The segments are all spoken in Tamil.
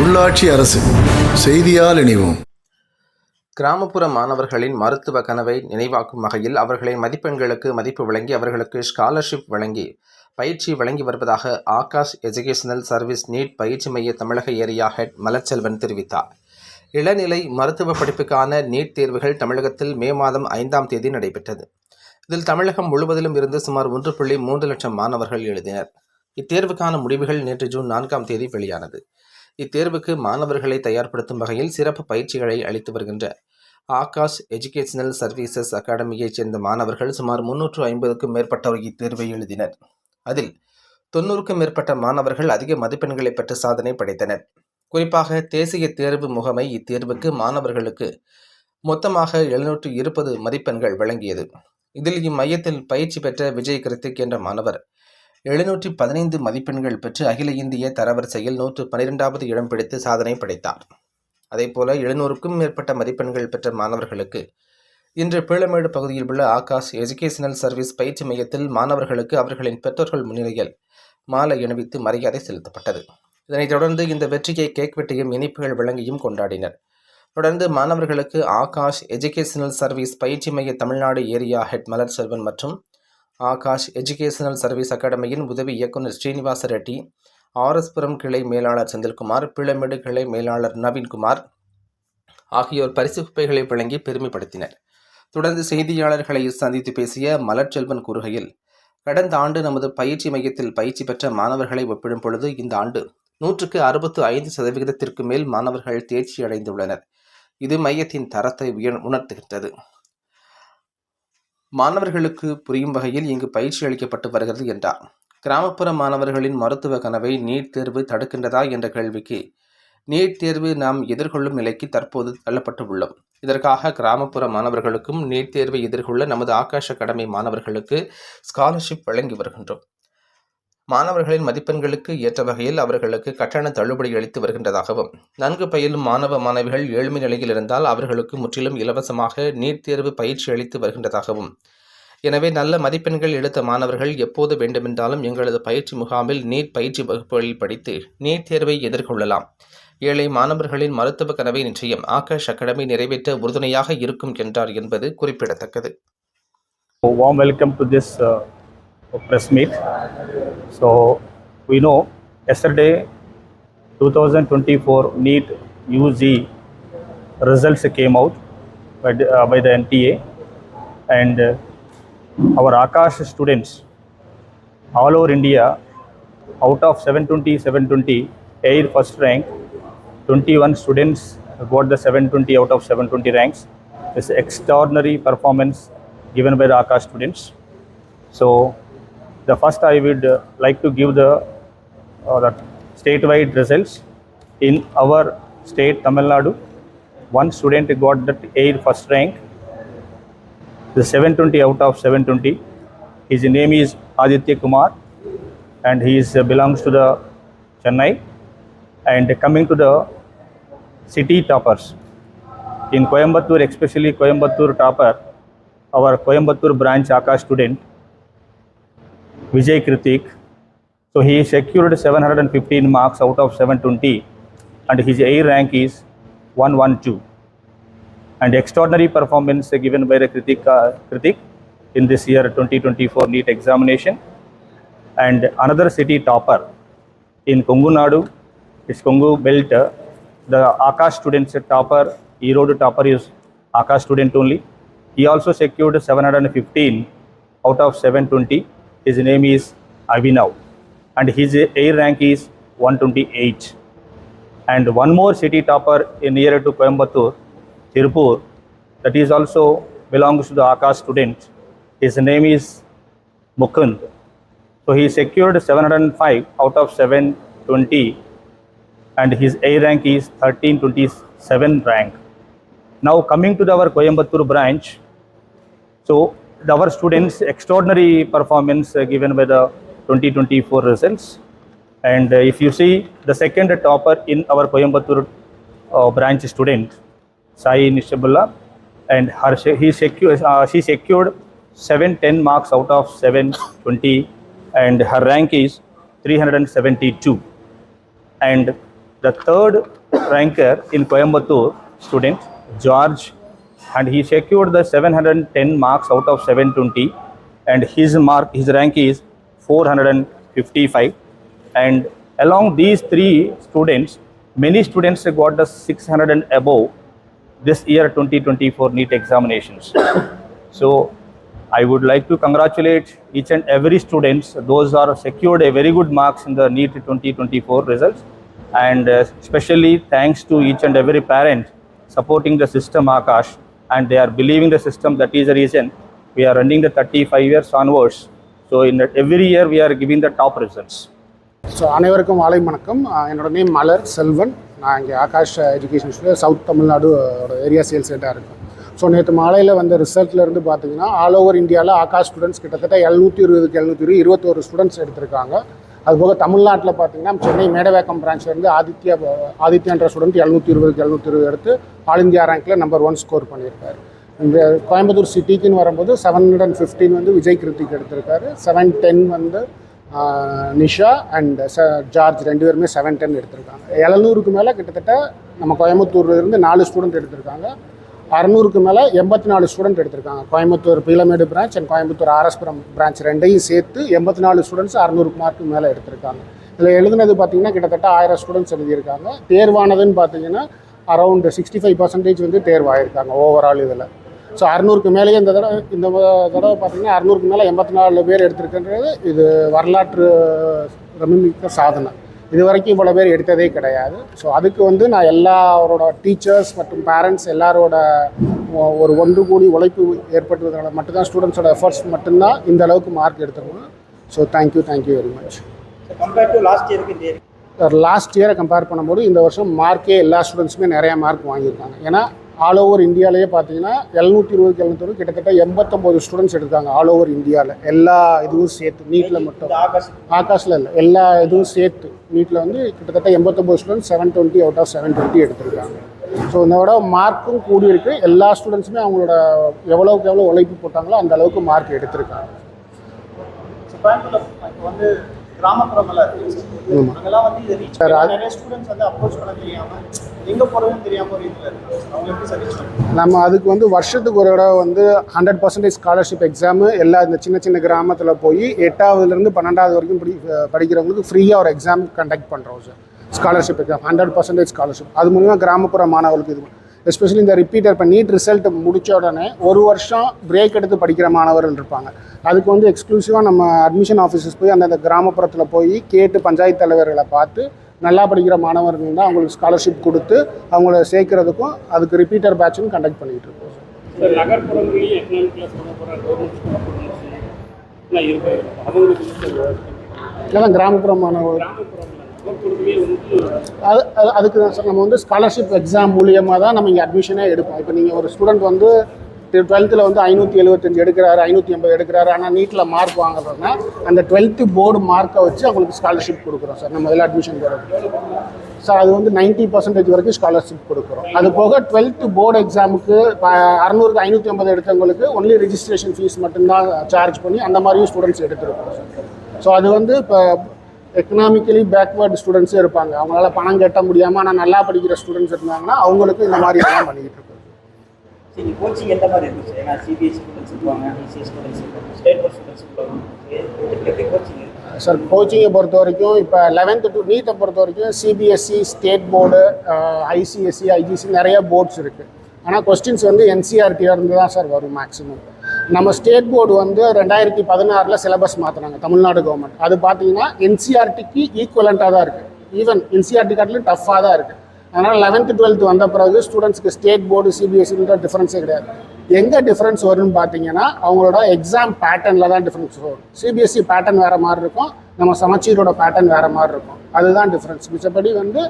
உள்ளாட்சி அரசு செய்தியால் இணைவோம். கிராமப்புற மாணவர்களின் மருத்துவ கனவை நினைவாக்கும் வகையில் அவர்களின் மதிப்பெண்களுக்கு மதிப்பு வழங்கி அவர்களுக்கு ஸ்காலர்ஷிப் வழங்கி பயிற்சி வழங்கி வருவதாக ஆகாஷ் எஜுகேஷனல் சர்வீஸ் நீட் பயிற்சி மைய தமிழக ஏரியா ஹெட் மலச்செல்வன் தெரிவித்தார். இளநிலை மருத்துவ படிப்புக்கான நீட் தேர்வுகள் தமிழகத்தில் மே மாதம் ஐந்தாம் தேதி நடைபெற்றது. இதில் தமிழகம் முழுவதிலும் இருந்து சுமார் ஒன்று புள்ளி மூன்று லட்சம் மாணவர்கள் எழுதினர். இத்தேர்வுக்கான முடிவுகள் நேற்று ஜூன் நான்காம் தேதி வெளியானது. இத்தேர்வுக்கு மாணவர்களை தயார்படுத்தும் வகையில் சிறப்பு பயிற்சிகளை அளித்து வருகின்ற ஆகாஷ் எஜுகேஷனல் சர்வீசஸ் அகாடமியைச் சேர்ந்த மாணவர்கள் சுமார் முன்னூற்று ஐம்பதுக்கும் மேற்பட்டோர் இத்தேர்வை எழுதினர். அதில் தொண்ணூறுக்கும் மேற்பட்ட மாணவர்கள் அதிக மதிப்பெண்களை பெற்று சாதனை படைத்தனர். குறிப்பாக தேசிய தேர்வு முகமை இத்தேர்வுக்கு மாணவர்களுக்கு மொத்தமாக எழுநூற்று இருபது மதிப்பெண்கள் வழங்கியது. இதில் இம்மையத்தில் பயிற்சி பெற்ற விஜய் கிருத்திக் என்ற மாணவர் எழுநூற்றி பதினைந்து மதிப்பெண்கள் பெற்று அகில இந்திய தரவரிசையில் நூற்று பனிரெண்டாவது இடம் பிடித்து சாதனை படைத்தார். அதேபோல எழுநூறுக்கும் மேற்பட்ட மதிப்பெண்கள் பெற்ற மாணவர்களுக்கு இன்று பீளமேடு பகுதியில் உள்ள ஆகாஷ் எஜுகேஷனல் சர்வீஸ் பயிற்சி மையத்தில் மாணவர்களுக்கு அவர்களின் பெற்றோர்கள் முன்னிலையில் மாலை அணிவித்து மரியாதை செலுத்தப்பட்டது. இதனைத் தொடர்ந்து இந்த வெற்றியை கேக் வெட்டியும் இனிப்புகள் வழங்கியும் கொண்டாடினர். தொடர்ந்து மாணவர்களுக்கு ஆகாஷ் எஜுகேஷனல் சர்வீஸ் பயிற்சி மைய தமிழ்நாடு ஏரியா ஹெட் மலர் செல்வன் மற்றும் ஆகாஷ் எஜுகேஷனல் சர்வீஸ் அகாடமியின் உதவி இயக்குனர் ஸ்ரீனிவாச ரெட்டி ஆர்எஸ்புரம் கிளை மேலாளர் செந்தில்குமார் பிளமேடு கிளை மேலாளர் நவீன்குமார் ஆகியோர் பரிசு குப்பைகளை வழங்கி பெருமைப்படுத்தினர். தொடர்ந்து செய்தியாளர்களை சந்தித்து பேசிய மலர்ச்செல்வன் கூறுகையில் கடந்த ஆண்டு நமது பயிற்சி மையத்தில் பயிற்சி பெற்ற மாணவர்களை ஒப்பிடும் பொழுது இந்த ஆண்டு நூற்றுக்கு அறுபத்து ஐந்து சதவிகிதத்திற்கு மேல் மாணவர்கள் தேர்ச்சி அடைந்துள்ளனர். இது மையத்தின் தரத்தை உயர் உணர்த்துகின்றது. மாணவர்களுக்கு புரியும் வகையில் இங்கு பயிற்சி அளிக்கப்பட்டு வருகிறது என்றார். கிராமப்புற மாணவர்களின் மருத்துவ கனவை நீட் தேர்வு தடுக்கின்றதா என்ற கேள்விக்கு நீட் தேர்வு நாம் எதிர்கொள்ளும் நிலைக்கு தற்போது தள்ளப்பட்டு உள்ளோம். இதற்காக கிராமப்புற மாணவர்களுக்கும் நீட் தேர்வை எதிர்கொள்ள நமது ஆகாஷ் அகாடமி மாணவர்களுக்கு ஸ்காலர்ஷிப் வழங்கி வருகின்றோம். மாணவர்களின் மதிப்பெண்களுக்கு ஏற்ற வகையில் அவர்களுக்கு கட்டண தள்ளுபடி அளித்து வருகின்றதாகவும் நன்கு பயிலும் மாணவ மாணவிகள் ஏழ்மை நிலையில் இருந்தால் அவர்களுக்கு முற்றிலும் இலவசமாக நீட் தேர்வு பயிற்சி அளித்து வருகின்றதாகவும் எனவே நல்ல மதிப்பெண்கள் எடுத்த மாணவர்கள் எப்போது வேண்டுமென்றாலும் எங்களது பயிற்சி முகாமில் நீட் பயிற்சி வகுப்புகளில் படித்து நீட் தேர்வை எதிர்கொள்ளலாம். ஏழை மாணவர்களின் மருத்துவ கனவை நிச்சயம் ஆகாஷ் அகாடமி நிறைவேற்ற உறுதுணையாக இருக்கும் என்றார் என்பது குறிப்பிடத்தக்கது. A warm welcome to uh, press meet. So, we know yesterday 2024 NEET UG results came out by the, uh, by the NTA, and uh, our Akash students all over India, out of 720, 720, air first rank, 21 students got the 720 out of 720 ranks. It's extraordinary performance given by the Akash students. So, the first I would uh, like to give the, uh, the statewide results. In our state, Tamil Nadu, one student got that air first rank, the 720 out of 720. His name is Aditya Kumar, and he is uh, belongs to the Chennai. And coming to the city toppers, in Coimbatore, especially Coimbatore topper, our Coimbatore branch Akash student, Vijay Kritik. So he secured 715 marks out of 720 and his A rank is 112. And extraordinary performance given by the Kritik, uh, Kritik in this year 2024 NEET examination. And another city topper in Kongu Nadu, it's Kongu belt, the Akash students topper, E-road topper is Akash student only. He also secured 715 out of 720. His name is Avinav and his A rank is 128. And one more city topper in near to Coimbatore, Tirupur, that is also belongs to the Akash student. His name is Mukund. So he secured 705 out of 720 and his A rank is 1327 rank. Now coming to our Coimbatore branch, so the- our students extraordinary performance uh, given by the 2024 results. And uh, if you see the second topper in our Coimbatore uh, branch student, Sai Nishabullah, and her he she secured 710 marks out of 720, and her rank is 372. And the third ranker in Coimbatore student, George, and he secured the 710 marks out of 720, and his mark, his rank is 455. And along these three students, many students got the 600 and above this year 2024 NEET examinations. so I would like to congratulate each and every students. Those are secured a very good marks in the NEET 2024 results. And uh, especially thanks to each and every parent supporting the system Akash and they are believing the system. That is the reason we are running the 35 years onwards. So in that every year we are giving the top results. So அனைவருக்கும் மாலை வணக்கம் என்னோட நேம் மலர் செல்வன் நான் இங்கே ஆகாஷ் எஜுகேஷன் ஸ்கூலில் சவுத் தமிழ்நாடு ஏரியா சேல்ஸ் ஹெட்டாக இருக்கேன் ஸோ நேற்று மாலையில் வந்த ரிசல்ட்லேருந்து பார்த்தீங்கன்னா ஆல் ஓவர் இந்தியாவில் ஆகாஷ் ஸ்டூடெண்ட்ஸ் கிட்டத்தட்ட எழுநூற்றி இருபதுக்கு எழுநூற்றி இருபது இருபத்தோரு ஸ்டூடெண்ட்ஸ் எடுத்திருக்காங்க அதுபோக தமிழ்நாட்டில் பார்த்தீங்கன்னா சென்னை மேடவேக்கம் பிரான்ச்லேருந்து ஆதித்யா ஆதித்யான்ற ஸ்டூடெண்ட் எழுநூற்றி இருபதுக்கு எழுநூற்றி இருபது எடுத்து ஆல் இந்தியா ரேங்க்கில் நம்பர் ஒன் ஸ்கோர் பண்ணியிருக்காரு. இந்த கோயம்புத்தூர் சிட்டிக்குன்னு வரும்போது செவன் ஹண்ட்ரட் அண்ட் ஃபிஃப்டீன் வந்து விஜய் கிருத்திக் எடுத்திருக்காரு. செவன் டென் வந்து நிஷா அண்ட் ச ஜார்ஜ் ரெண்டு பேருமே செவன் டென் எடுத்திருக்காங்க. எழுநூறுக்கு மேலே கிட்டத்தட்ட நம்ம கோயம்புத்தூர்லேருந்து நாலு ஸ்டூடெண்ட் எடுத்திருக்காங்க. அறநூறுக்கு மேலே எண்பத்தி நாலு ஸ்டூடெண்ட் எடுத்திருக்காங்க. Coimbatore Peelamedu branch and Coimbatore RS Puram branch ரெண்டையும் சேர்த்து எண்பத்தி நாலு ஸ்டூடெண்ட்ஸ் அறநூறுக்கு மார்க்கு மேலே எடுத்திருக்காங்க. இதில் எழுதுனது பார்த்தீங்கன்னா கிட்டத்தட்ட ஆயிரம் ஸ்டூடெண்ட்ஸ் எழுதியிருக்காங்க. தேர்வானதுன்னு பார்த்தீங்கன்னா அரௌண்ட் சிக்ஸ்டி ஃபைவ் பர்சன்டேஜ் வந்து தேர்வாயிருக்காங்க ஓவரால் இதில். ஸோ அறநூறுக்கு மேலேயே இந்த தடவை இந்த தடவை பார்த்தீங்கன்னா அறநூறுக்கு மேலே எண்பத்தி நாலு பேர் எடுத்திருக்கின்றது இது வரலாற்று ரமிமிக்க சாதனை. இது வரைக்கும் இவ்வளோ பேர் எடுத்ததே கிடையாது. ஸோ அதுக்கு வந்து நான் எல்லாரோட டீச்சர்ஸ் மற்றும் பேரண்ட்ஸ் எல்லாரோட ஒரு ஒன்று கூடி உழைப்பு ஏற்பட்டதுனால மட்டும்தான் ஸ்டூடெண்ட்ஸோட எஃபர்ட்ஸ் மட்டும்தான் இந்த அளவுக்கு mark எடுத்துருக்கணும் so thank you thank you very much last இயரை compare பண்ணும்போது இந்த வருஷம் மார்க்கே எல்லா ஸ்டூடெண்ட்ஸுமே நிறைய மார்க் வாங்கியிருக்காங்க. ஏன்னா ஆல் ஓவர் இந்தியாவிலேயே பார்த்தீங்கன்னா எழுநூற்றி இருபதுக்கு எழுநூத்தி கிட்டத்தட்ட எண்பத்தொம்போது ஸ்டூடெண்ட்ஸ் எடுத்தாங்க ஆல் ஓவர் இந்தியாவில் எல்லா இதுவும் சேர்த்து நீட்டில் மட்டும். ஆகாஷில் இல்லை எல்லா இதுவும் சேர்த்து நீட்டில் வந்து கிட்டத்தட்ட எண்பத்தொம்போது students seven twenty out of seven twenty எடுத்திருக்காங்க. ஸோ இதோட மார்க்கும் கூடி இருக்கு. எல்லா ஸ்டூடெண்ட்ஸுமே அவங்களோட எவ்வளோக்கு எவ்வளோ உழைப்பு போட்டாங்களோ அந்த அளவுக்கு மார்க் எடுத்திருக்காங்க. வந்து கிராமப்புறமெல்லாம் இருக்கு. ஆமா. அங்கெல்லாம் வந்து இதை ரீச் சார், அது- நிறைய ஸ்டூடெண்ட்ஸ் வந்து அப்ரோச் பண்ண தெரியாம எங்க போறதுன்னு தெரியாம ஒரு இதுல இருக்காங்க. அவங்க எப்படி சர்வீஸ் பண்ணுறாங்க நம்ம அதுக்கு வந்து வருஷத்துக்கு ஒரு தடவை வந்து ஹண்ட்ரட் பர்சன்டேஜ் ஸ்காலர்ஷிப் எக்ஸாமு எல்லா இந்த சின்ன சின்ன கிராமத்தில் போய் எட்டாவதுலேருந்து பன்னெண்டாவது வரைக்கும் படி படிக்கிறவங்களுக்கு ஃப்ரீயாக ஒரு எக்ஸாம் கண்டக்ட் பண்ணுறோம் sir scholarship exam hundred percentage scholarship அது மூலிமா கிராமப்புற மாணவர்களுக்கு இது எஸ்பெஷலி இந்த ரிப்பீட்டர் இப்போ நீட் ரிசல்ட் முடிச்ச உடனே ஒரு வருஷம் பிரேக் எடுத்து படிக்கிற மாணவர்கள் இருப்பாங்க. அதுக்கு வந்து எக்ஸ்க்ளூசிவாக நம்ம அட்மிஷன் ஆஃபீஸஸ் போய் அந்தந்த கிராமப்புறத்தில் போய் கேட்டு பஞ்சாயத்து தலைவர்களை பார்த்து நல்லா படிக்கிற மாணவர்கள் தான் அவங்களுக்கு ஸ்காலர்ஷிப் கொடுத்து அவங்கள சேர்க்கறதுக்கும் அதுக்கு ரிப்பீட்டர் பேட்சும் கண்டக்ட் பண்ணிட்டு இருக்கோம். நகர்ப்புறங்களையும் கிராமப்புற மாணவர்கள். அது அது- அதுக்கு தான் சார். நம்ம வந்து ஸ்காலர்ஷிப் எக்ஸாம் மூலியமாக தான் நம்ம இங்கே அட்மிஷனே எடுப்போம். இப்போ நீங்கள் ஒரு ஸ்டூடெண்ட் வந்து டுவெல்த்தில் வந்து ஐநூற்றி எழுபத்தஞ்சு எடுக்கிறாரு ஐநூற்றி ஐம்பது எடுக்கிறாரு. ஆனால் நீட்டில் மார்க் வாங்குறதுனா அந்த டுவெல்த்து போர்டு மார்க்கை வச்சு அவங்களுக்கு ஸ்காலர்ஷிப் கொடுக்குறோம் சார். நம்ம இதில் அட்மிஷன் போடுறது சார் அது வந்து நைன்ட்டி பர்சன்டேஜ் வரைக்கும் ஸ்காலர்ஷிப் கொடுக்குறோம். அது போக டுவெல்த்து போர்டு எக்ஸாமுக்கு அறநூறுக்கு ஐநூற்றி ஐம்பது எடுத்தவங்களுக்கு ஒன்லி ரிஜிஸ்ட்ரேஷன் ஃபீஸ் மட்டும்தான் சார்ஜ் பண்ணி அந்த மாதிரியும் ஸ்டூடெண்ட்ஸ் எடுத்துருக்கோம் சார். ஸோ அது வந்து இப்போ எக்கனாமிக்கலி பேக்வேர்டு ஸ்டூடெண்ட்ஸும் இருப்பாங்க. அவங்களால பணம் கட்ட முடியாமல் ஆனால் நல்லா படிக்கிற ஸ்டூடெண்ட்ஸ் இருந்தாங்கன்னா அவங்களுக்கு இந்த மாதிரி எல்லாம் பண்ணிக்கிட்டு இருக்கோம் சரி கோச்சிங் எந்த மாதிரி இருக்கு சார் ஏன்னா சிபிஎஸ்சி ஸ்டூடெண்ட்ஸ் இருப்பாங்க ஐசிஎஸ் ஸ்டூடெண்ட்ஸ் இருப்பாங்க ஸ்டேட் போர்ட் ஸ்டூடெண்ட்ஸ் இருப்பாங்க எப்படி கோச்சிங் இருக்கு? சார் கோச்சிங்கை பொறுத்த வரைக்கும் இப்போ லெவன்த்து டு நீட்டை பொறுத்த வரைக்கும் CBSE state board ICSE IGC நிறைய போர்ட்ஸ் இருக்குது ஆனால் கொஸ்டின்ஸ் வந்து என்சிஆர்டியாக இருந்து தான் சார் வரும் மேக்ஸிமம் நம்ம ஸ்டேட் போர்டு வந்து ரெண்டாயிரத்தி பதினாறில் சிலபஸ் மாற்றினாங்க தமிழ்நாடு கவர்மெண்ட் அது பார்த்தீங்கன்னா என்சிஆர்டிக்கு ஈக்குவலண்ட்டாக தான் இருக்குது ஈவன் என்சிஆர்டி காட்டிலும் டஃப்பாக தான் இருக்குது அதனால் லெவன்த்து டுவெல்த்து வந்த பிறகு ஸ்டூடெண்ட்ஸ்க்கு ஸ்டேட் போர்டு சிபிஎஸ்சின்ற டிஃப்ரென்ஸே கிடையாது. எங்கே டிஃப்ரென்ஸ் வரும்னு பார்த்தீங்கன்னா அவங்களோட எக்ஸாம் பேட்டர்னில் தான் டிஃப்ரென்ஸ் வரும். சிபிஎஸ்சி பேட்டர்ன் வேறு மாதிரி இருக்கும். நம்ம சமச்சீரோட பேட்டர்ன் வேறு மாதிரி இருக்கும். அதுதான் டிஃப்ரென்ஸ் மிச்சப்படி வந்து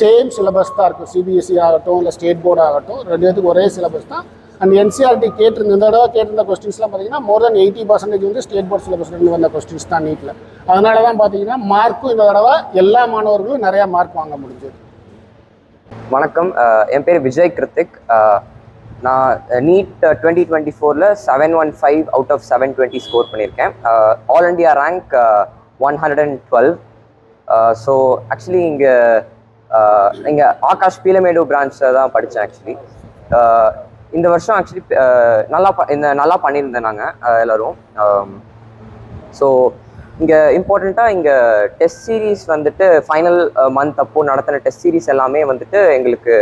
சேம் சிலபஸ் தான் இருக்கும். சிபிஎஸ்சி ஆகட்டும் இல்லை ஸ்டேட் போர்டு ஆகட்டும் ரெண்டு பேத்துக்கு ஒரே சிலபஸ் தான் அண்ட் என்சிஆர்டி கேட்டிருந்த இந்த தடவை கேட்டிருந்த கொஸ்டின்ஸ்லாம் பார்த்தீங்கன்னா மோர் தென் எயிட்டி பர்சன்டேஜ் வந்து ஸ்டேட் போர்ட் சிலபஸ்லேருந்து வந்த கொஸ்டின்ஸ் தான் நீட்டில் அதனால தான் பார்த்தீங்கன்னா மார்க்கும் இந்த தடவை எல்லா மாணவர்களும் நிறையா மார்க் வாங்க முடிஞ்சது. வணக்கம். என் பேர் விஜய் கிருத்திக். நான் நீட் டுவெண்ட்டி டுவெண்ட்டி ஃபோரில் seven one five out of seven twenty score பண்ணியிருக்கேன். All India rank one hundred and twelve so actually இங்கே இங்கே ஆகாஷ் பீலமேடு பிரான்ச்சில் தான் படித்தேன் ஆக்சுவலி இந்த வருஷம் ஆக்சுவலி நல்லா ப- இந்த நல்லா பண்ணியிருந்தேன் நாங்கள் எல்லோரும். ஸோ இங்கே இம்பார்ட்டண்ட்டாக இங்கே டெஸ்ட் சீரிஸ் வந்துட்டு ஃபைனல் மந்த் அப்போது நடத்தின டெஸ்ட் சீரிஸ் எல்லாமே வந்துட்டு எங்களுக்கு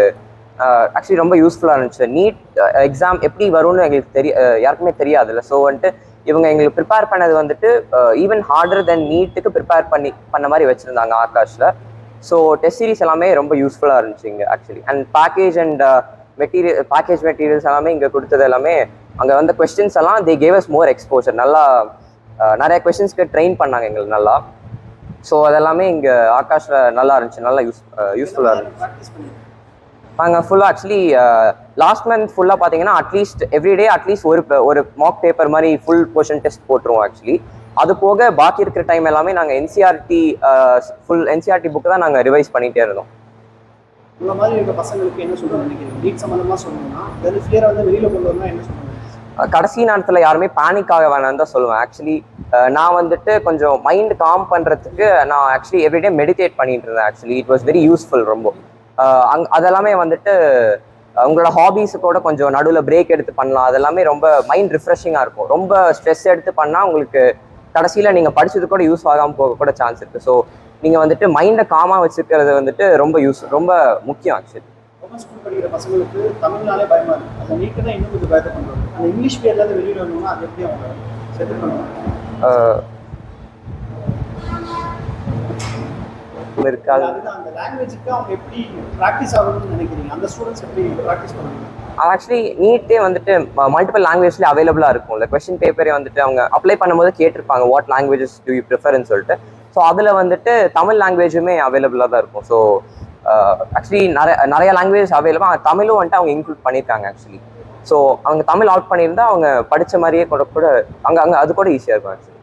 ஆக்சுவலி ரொம்ப யூஸ்ஃபுல்லாக இருந்துச்சு. நீட் எக்ஸாம் எப்படி வரும்னு எங்களுக்கு தெரிய யாருக்குமே தெரியாதுல்ல. ஸோ வந்துட்டு இவங்க எங்களுக்கு ப்ரிப்பேர் பண்ணது வந்துட்டு ஈவன் ஹார்டர் தென் நீட்டுக்கு ப்ரிப்பேர் பண்ணி பண்ண மாதிரி வச்சுருந்தாங்க ஆகாஷில். ஸோ டெஸ்ட் சீரிஸ் எல்லாமே ரொம்ப யூஸ்ஃபுல்லாக இருந்துச்சு இங்கே actually and package and material package materials எல்லாமே இங்கே கொடுத்தது எல்லாமே அங்கே வந்த கொஸ்டின்ஸ் எல்லாம் they gave us more exposure நல்லா நிறைய கொஸ்டின்ஸ்க்கு ட்ரெயின் பண்ணாங்க எங்களுக்கு நல்லா. ஸோ அதெல்லாமே இங்கே ஆகாஷில் நல்லா இருந்துச்சு. நல்லா யூஸ் யூஸ்ஃபுல்லாக இருந்துச்சு. நாங்கள் ஃபுல்லாக ஆக்சுவலி லாஸ்ட் மந்த் ஃபுல்லாக பார்த்தீங்கன்னா அட்லீஸ்ட் எவ்ரிடே அட்லீஸ்ட் ஒரு ஒரு மாக் பேப்பர் மாதிரி ஃபுல் போர்ஷன் டெஸ்ட் போட்டுருவோம் ஆக்சுவலி அது போக பாக்கி இருக்கிற டைம் எல்லாமே நாங்கள் என்சிஆர்டி ஃபுல் என்சிஆர்டி புக்கு தான் நாங்கள் ரிவைஸ் பண்ணிகிட்டே இருந்தோம். இந்த மாதிரி இருக்க பசங்களுக்கு என்ன சொல்ல நினைக்கிறீங்க? நீட் சம்மந்தமாக சொல்லணும்னா வெறும் ஃபியரை வந்து வெளியில் கொண்டு வரணும் என்ன சொல்லணும் கடைசி நேரத்தில் யாருமே பேனிக் ஆக வேணாம்னு தான் சொல்லுவேன். ஆக்சுவலி நான் வந்துட்டு கொஞ்சம் மைண்ட் காம் பண்ணுறதுக்கு நான் ஆக்சுவலி எவ்ரிடே மெடிடேட் பண்ணிட்டு இருந்தேன். Actually it was very useful ரொம்ப. அங் அதெல்லாமே வந்துட்டு உங்களோட ஹாபீஸு கூட கொஞ்சம் நடுவில் பிரேக் எடுத்து பண்ணலாம். அதெல்லாமே ரொம்ப மைண்ட் ரிஃப்ரெஷிங்காக இருக்கும். ரொம்ப ஸ்ட்ரெஸ் எடுத்து பண்ணால் உங்களுக்கு கடைசியில் நீங்கள் படிச்சது கூட யூஸ் ஆகாமல் போக கூட சான்ஸ் இருக்குது ஸோ நீங்கள் வந்துட்டு மைண்டை காமாக வச்சுக்கிறது வந்துட்டு ரொம்ப யூஸ் ரொம்ப முக்கியம் ஆக்சுவலி கவர்மெண்ட் ஸ்கூல் படிக்கிற பசங்களுக்கு தமிழ்னாலே பயமா இருக்கு. அந்த நீட்டு தான் இன்னும் கொஞ்சம் பயத்தை கொண்டு வரும் அந்த இங்கிலீஷ் பேர்ல இருந்து வெளியில் வரணும்னா அது எப்படி அவங்க செட்டில் பண்ணுவாங்க? இருக்காது. அந்த லாங்குவேஜுக்கு அவங்க எப்படி ப்ராக்டிஸ் ஆகணும்னு நினைக்கிறீங்க? அந்த ஸ்டூடெண்ட்ஸ் எப்படி ப்ராக்டிஸ் பண்ணுவாங்க? ஆக்சுவலி நீட்டே வந்துட்டு மல்டிபிள் லாங்குவேஜ்ல அவைலபிளாக இருக்கும். இல்லை கொஸ்டின் பேப்பரே வந்துட்டு அவங்க அப்ளை பண்ணும்போது கேட்டிருப்பாங்க வாட் லாங்குவேஜஸ் டூ யூ ப்ரிஃபர்னு சொல்லிட்டு. ஸோ அதில் வந்துட்டு தமிழ் லாங்குவேஜுமே அவைலபிளாக தான் இருக்கும். ஸோ ஆக்சுவலி uh, நிறைய நிறைய லாங்குவேஜ் அவைலபிள் தமிழும் வந்துட்டு அவங்க இன்க்ளூட் பண்ணியிருக்காங்க ஆக்சுவலி ஸோ அவங்க தமிழ் அவுட் பண்ணியிருந்தா அவங்க படித்த மாதிரியே கூட கூட அங்கே அங்கே அது கூட ஈஸியாக இருக்கும் ஆக்சுவலி